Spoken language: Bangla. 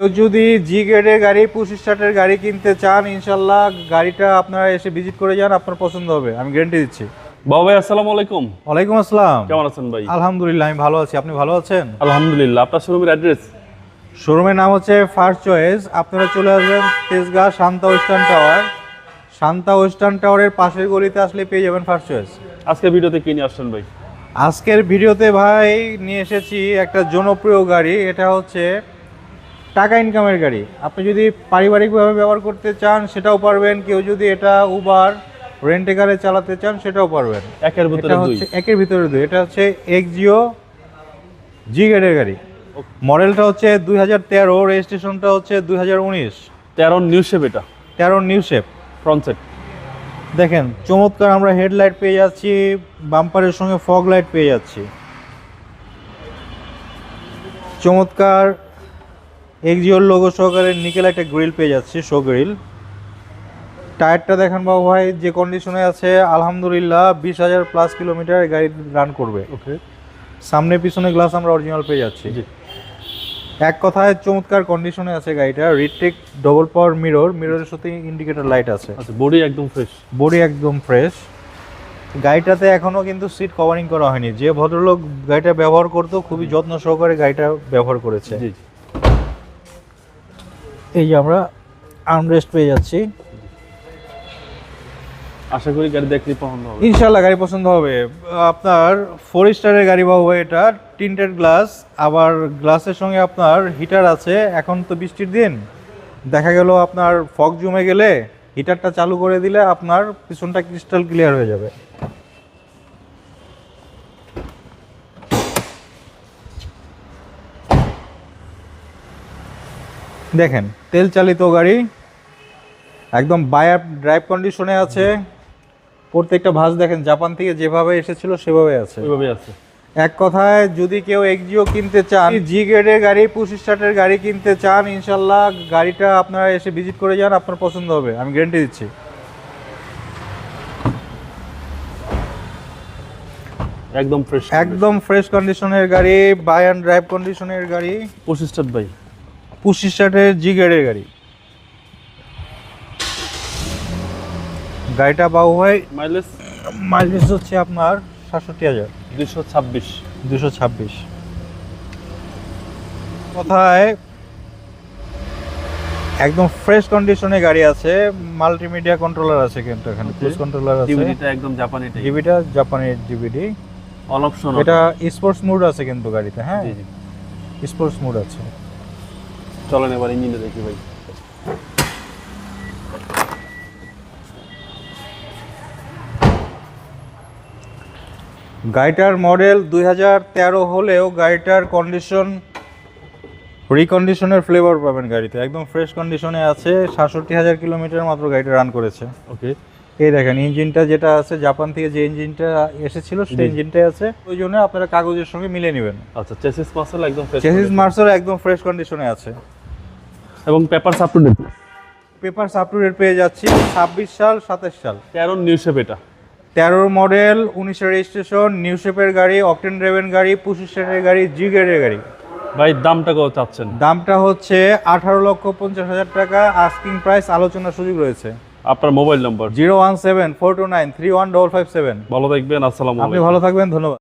কেউ যদি জি গ্রেডের গাড়ি পঁচিশ ষাটের গাড়ি কিনতে চান ইনশাল্লাহ গাড়িটা আপনারা এসে ভিজিট করে যান আপনার পছন্দ হবে আমি গ্যারান্টি দিচ্ছি। বাবা ভাই আসসালামু আলাইকুম। ওয়ালাইকুম আসসালাম। কেমন আছেন ভাই? আলহামদুলিল্লাহ আমি ভালো আছি আপনি ভালো আছেন? আলহামদুলিল্লাহ আপনার শোরুমের অ্যাড্রেস শোরুমের নাম হচ্ছে ফার্স্ট চয়েস আপনারা চলে আসবেন Tejgaon Shanta western tower Shanta western টাওয়ারের পাশের গলিতে আসলে পেয়ে যাবেন ফার্স্ট চয়েস আজকে ভিডিওতে কি নিয়ে আসছেন ভাই? আজকের ভিডিওতে ভাই নিয়ে এসেছি একটা জনপ্রিয় গাড়ি এটা হচ্ছে টাকা ইনকামের গাড়ি। আপনি যদি পারিবারিকভাবে ব্যবহার করতে চান সেটাও পারবেন। কেউ যদি এটা উবার রেন্টে কারে চালাতে চান সেটাও পারবেন। একের ভিতরে হচ্ছে একের ভিতরে দুই। এটা হচ্ছে এক্সজিও জি গ্রেডের গাড়ি। মডেলটা হচ্ছে দুই হাজার তেরো রেজিস্ট্রেশনটা হচ্ছে দুই হাজার উনিশ। তেরো নিউ শেপ এটা। তেরো নিউ শেপ ফ্রন্ট সেট দেখেন চমৎকার আমরা হেডলাইট পেয়ে যাচ্ছি বাম্পারের সঙ্গে ফগ লাইট পেয়ে যাচ্ছি। চমৎকার এক্সিওর লোগো সহকারে নিকেল একটা গ্রিল পেয়ে যাচ্ছি শো গ্রিল টায়ারটা দেখেন বাবু ভাই যে কন্ডিশনে আছে আলহামদুলিল্লাহ বিশ হাজার প্লাস কিলোমিটার গাড়ি রান করবে। ওকে সামনে পিছনে গ্লাস আমরা অরিজিনাল পেয়ে যাচ্ছি। এক কথায় চমৎকার কন্ডিশনে আছে গাড়িটা রিটেক ডবল পাওয়ার মিরর মিররের সাথে ইন্ডিকেটর লাইট আছে। আচ্ছা বডি একদম ফ্রেশ বডি একদম ফ্রেশ গাড়িটাতে এখনও কিন্তু সিট কভারিং করা হয়নি। যে ভদ্রলোক গাড়িটা ব্যবহার করতো খুবই যত্ন সহকারে গাড়িটা ব্যবহার করেছে। জি। এই যে আমরা আর্মরেস্ট পেয়ে যাচ্ছি। আশা করি গাড়ি দেখলে পছন্দ হবে। ইনশাল্লাহ গাড়ি পছন্দ হবে। আপনার ফোর স্টারের গাড়ি পাবো এটা টিন্টেড গ্লাস আবার গ্লাসের সঙ্গে আপনার হিটার আছে এখন তো বৃষ্টির দিন। দেখা গেল আপনার ফগ জমে গেলে হিটারটা চালু করে দিলে আপনার পিছনটা ক্রিস্টাল ক্লিয়ার হয়ে যাবে। দেখেন তেল চালিত গাড়ি একদম বায়ার ড্রাইভ কন্ডিশনে আছে। প্রত্যেকটা ভাঁজ দেখেন জাপান থেকে যেভাবে এসেছিল সেভাবে আছে। আছে। এক কথায় যদি কেউ এক্সিও কিনতে চান জি গ্রেডের গাড়ি পঁচিশ ষাটের গাড়ি কিনতে চান ইনশাল্লাহ গাড়িটা আপনারা এসে ভিজিট করে যান আপনার পছন্দ হবে। আমি গ্যারেন্টি দিচ্ছি। একদম ফ্রেশ একদম ফ্রেশ কন্ডিশনের গাড়ি বাই অ্যান্ড ড্রাইভ কন্ডিশনের গাড়ি। পঁচিশ ভাই। পঁচিশ ষাটের জি গ্রেডের গাড়ি। গাড়িটা বাবু ভাই মাইলেজ? মাইলেজ হচ্ছে আপনার সাতষট্টি হাজার। দুইশো ছাব্বিশ। দুশো ছাব্বিশ। কোথায় একদম ফ্রেশ কন্ডিশনে গাড়ি আছে মাল্টিমিডিয়া কন্ট্রোলার আছে কিন্তু এখানে ক্রুজ কন্ট্রোলার আছে। ডিভিডিটা একদম জাপানি জিবিটা জাপানের জিবিডি অল অপশন এটা স্পোর্টস মুড আছে কিন্তু গাড়িতে হ্যাঁ? স্পোর্টস মুড আছে। চলেন এবার ইঞ্জিনটা দেখি ভাই। গাড়িটার মডেল দুই হাজার তেরো হলেও গাড়িটার কন্ডিশন রিকন্ডিশনের ফ্লেভার পাবেন গাড়িতে। একদম ফ্রেশ কন্ডিশনে আছে সাতষট্টি হাজার কিলোমিটার মাত্র গাড়িটা রান করেছে। ওকে এই দেখেন ইঞ্জিনটা যেটা আছে জাপান থেকে যে ইঞ্জিনটা এসেছিল সেই ইঞ্জিনটাই আছে। ওই জন্য আপনারা কাগজের সঙ্গে মিলিয়ে নেবেন। আচ্ছা চেসিস মাসেল একদম চেসিস মার্সেল একদম ফ্রেশ কন্ডিশনে আছে। এবং papers up to date paper up to date পেয়ে যাচ্ছি ছাব্বিশ সাল সাতাশ সাল। তেরো নিউ শেপ এটা? তেরোর মডেল উনিশের রেজিস্ট্রেশন নিউ শেপের গাড়ি অকটেন ড্রেভেন গাড়ি পঁচিশ সিটের গাড়ি জি গ্রেডের গাড়ি। ভাই দামটা কত চাচ্ছেন? দামটা হচ্ছে আঠারো লক্ষ পঞ্চাশ হাজার টাকা। আস্কিং প্রাইস আলোচনার সুযোগ রয়েছে। আপনার mobile number zero one seven four two nine three one double five seven. ভালো থাকবেন আসসালাম আপনি ভালো থাকবেন ধন্যবাদ।